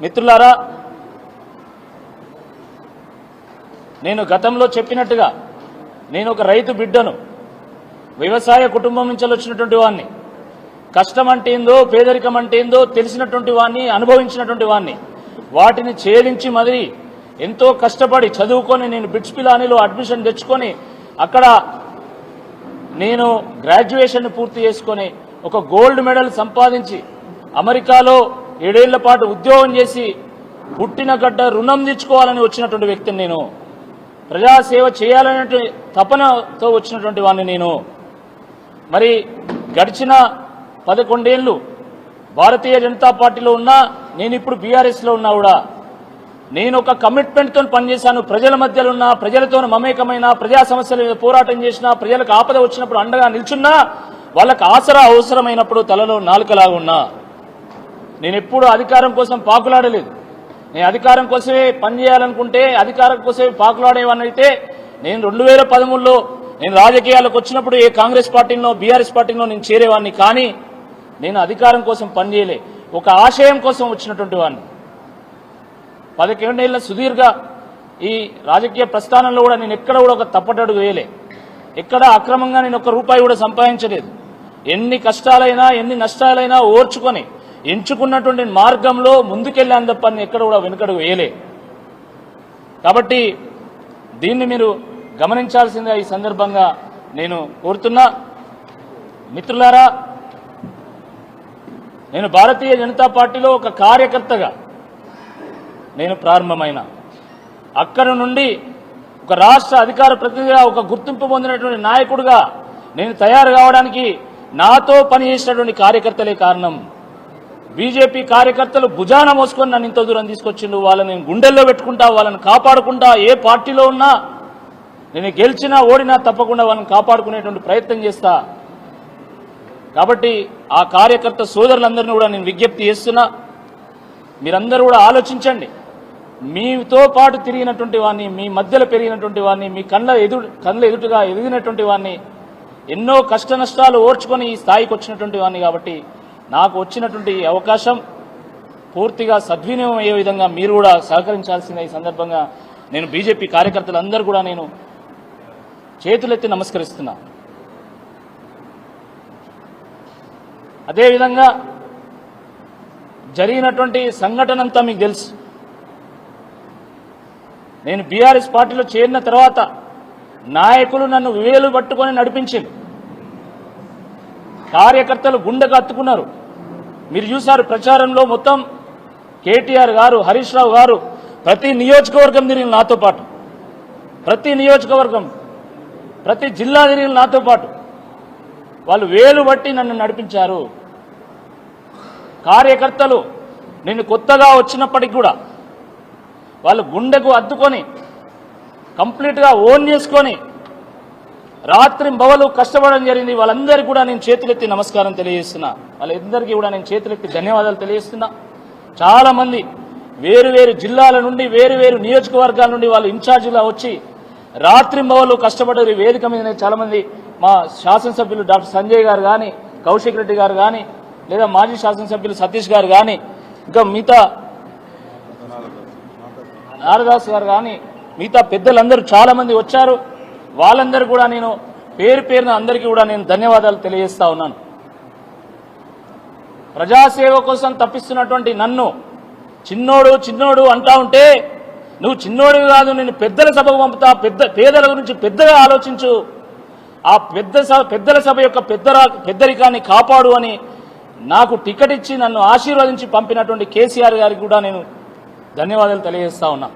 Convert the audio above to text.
మిత్రులారా నేను గతంలో చెప్పినట్టుగా నేను ఒక రైతు బిడ్డను వ్యవసాయ కుటుంబం నుంచి వచ్చినటువంటి వాడిని కష్టం అంటే ఏందో పేదరికం అంటే ఏందో తెలిసినటువంటి వాడిని అనుభవించినటువంటి వాడిని వాటిని ఛేదించి మరి ఎంతో కష్టపడి చదువుకొని నేను బిట్స్ పిలానీలో అడ్మిషన్ తెచ్చుకొని అక్కడ నేను గ్రాడ్యుయేషన్ పూర్తి చేసుకొని ఒక గోల్డ్ మెడల్ సంపాదించి అమెరికాలో ఏడేళ్ళ పాటు ఉద్యోగం చేసి పుట్టిన గడ్డ రుణం తెచ్చుకోవాలని వచ్చినటువంటి వ్యక్తిని నేను ప్రజాసేవ చేయాలనే తపనతో వచ్చినటువంటి వాడిని నేను. మరి గడిచిన పదకొండేళ్ళు భారతీయ జనతా పార్టీలో ఉన్నా నేను ఇప్పుడు బీఆర్ఎస్లో ఉన్నా కూడా నేను ఒక కమిట్మెంట్తో పనిచేశాను. ప్రజల మధ్యలో ఉన్నా ప్రజలతో మమేకమైన ప్రజా సమస్యల మీద పోరాటం చేసినా ప్రజలకు ఆపద వచ్చినప్పుడు అండగా నిల్చున్నా వాళ్ళకు ఆసరా అవసరమైనప్పుడు తలలో నాలుకలాగా ఉన్నా. నేను ఎప్పుడు అధికారం కోసం పాకులాడలేదు. నేను అధికారం కోసమే పనిచేయాలనుకుంటే అధికారం కోసమే పాకులాడేవాడిని అయితే నేను రెండు వేల పదమూడులో నేను రాజకీయాలకు వచ్చినప్పుడు ఏ కాంగ్రెస్ పార్టీలో బీఆర్ఎస్ పార్టీలో నేను చేరేవాడిని. కానీ నేను అధికారం కోసం పనిచేయలే ఒక ఆశయం కోసం వచ్చినటువంటి వాడిని. పదకొండేళ్ళ సుదీర్ఘ ఈ రాజకీయ ప్రస్థానంలో కూడా నేను ఎక్కడ కూడా ఒక తప్పటడుగు వేయలే. ఎక్కడ అక్రమంగా నేను ఒక్క రూపాయి కూడా సంపాదించలేదు. ఎన్ని కష్టాలైనా ఎన్ని నష్టాలైనా ఓర్చుకొని ఎంచుకున్నటువంటి మార్గంలో ముందుకెళ్ళాను తప్ప ఎక్కడ కూడా వెనుకడుగు వేయలే. కాబట్టి దీన్ని మీరు గమనించాల్సిందిగా ఈ సందర్భంగా నేను కోరుతున్నా. మిత్రులారా నేను భారతీయ జనతా పార్టీలో ఒక కార్యకర్తగా నేను ప్రారంభమైన. అక్కడ నుండి ఒక రాష్ట్ర అధికార ప్రతినిధిగా ఒక గుర్తింపు పొందినటువంటి నాయకుడిగా నేను తయారు కావడానికి నాతో పనిచేసినటువంటి కార్యకర్తలే కారణం. బీజేపీ కార్యకర్తలు భుజాన మోసుకొని నన్ను ఇంత దూరం తీసుకొచ్చిండు వాళ్ళని నేను గుండెల్లో పెట్టుకుంటా వాళ్ళని కాపాడుకుంటా ఏ పార్టీలో ఉన్నా నేను గెలిచినా ఓడినా తప్పకుండా వాళ్ళని కాపాడుకునేటువంటి ప్రయత్నం చేస్తా. కాబట్టి ఆ కార్యకర్త సోదరులందరినీ కూడా నేను విజ్ఞప్తి చేస్తున్నా. మీరందరూ కూడా ఆలోచించండి. మీతో పాటు తిరిగినటువంటి వాడిని మీ మధ్యలో పెరిగినటువంటి వాడిని మీ కళ్ళ ఎదు కళ్ళ ఎదుటగా ఎదిగినటువంటి వాడిని ఎన్నో కష్ట నష్టాలు ఓర్చుకొని ఈ స్థాయికి వచ్చినటువంటి వాడిని కాబట్టి నాకు వచ్చినటువంటి అవకాశం పూర్తిగా సద్వినియోగం అయ్యే విధంగా మీరు కూడా సహకరించాల్సిన ఈ సందర్భంగా నేను బీజేపీ కార్యకర్తలందరూ కూడా నేను చేతులెత్తి నమస్కరిస్తున్నా. అదేవిధంగా జరిగినటువంటి సంఘటన అంతా మీకు తెలుసు. నేను బీఆర్ఎస్ పార్టీలో చేరిన తర్వాత నాయకులు నన్ను వేలు పట్టుకొని నడిపించింది. కార్యకర్తలు గుండెకు అత్తుకున్నారు. మీరు చూశారు ప్రచారంలో మొత్తం కేటీఆర్ గారు హరీష్ రావు గారు ప్రతి నియోజకవర్గం తిరిగిన నాతో పాటు. ప్రతి నియోజకవర్గం ప్రతి జిల్లా తిరిగిన నాతో పాటు. వాళ్ళు వేలు బట్టి నన్ను నడిపించారు. కార్యకర్తలు నేను కొత్తగా వచ్చినప్పటికి కూడా వాళ్ళు గుండెకు అద్దుకొని కంప్లీట్గా ఓన్ చేసుకొని రాత్రి బవలు కష్టపడడం జరిగింది. వాళ్ళందరికీ కూడా నేను చేతులెత్తి నమస్కారం తెలియజేస్తున్నా. వాళ్ళందరికీ కూడా నేను చేతులెత్తి ధన్యవాదాలు తెలియజేస్తున్నా. చాలా మంది వేరు వేరు జిల్లాల నుండి వేరు వేరు నియోజకవర్గాల నుండి వాళ్ళు ఇన్ఛార్జిగా వచ్చి రాత్రి బవలు కష్టపడ్డారు వేదిక మీద చాలా మంది మా శాసనసభ్యులు డాక్టర్ సంజయ్ గారు కానీ కౌశిక్ రెడ్డి గారు కానీ లేదా మాజీ శాసనసభ్యులు సతీష్ గారు కానీ ఇంకా మిగతా నారదాస్ గారు కానీ మిగతా పెద్దలందరూ చాలా మంది వచ్చారు. వాళ్ళందరూ కూడా నేను పేరు పేరున అందరికీ కూడా నేను ధన్యవాదాలు తెలియజేస్తా ఉన్నాను. ప్రజాసేవ కోసం తప్పిస్తున్నటువంటి నన్ను చిన్నోడు చిన్నోడు అంటా ఉంటే నువ్వు చిన్నోడు కాదు నేను పెద్దల సభకు పంపుతా పెద్ద పేదల గురించి పెద్దగా ఆలోచించు. ఆ పెద్ద సభ పెద్దల సభ యొక్క పెద్దరా పెద్దరికాన్ని కాపాడు అని నాకు టికెట్ ఇచ్చి నన్ను ఆశీర్వదించి పంపినటువంటి కేసీఆర్ గారికి కూడా నేను ధన్యవాదాలు తెలియజేస్తా ఉన్నా.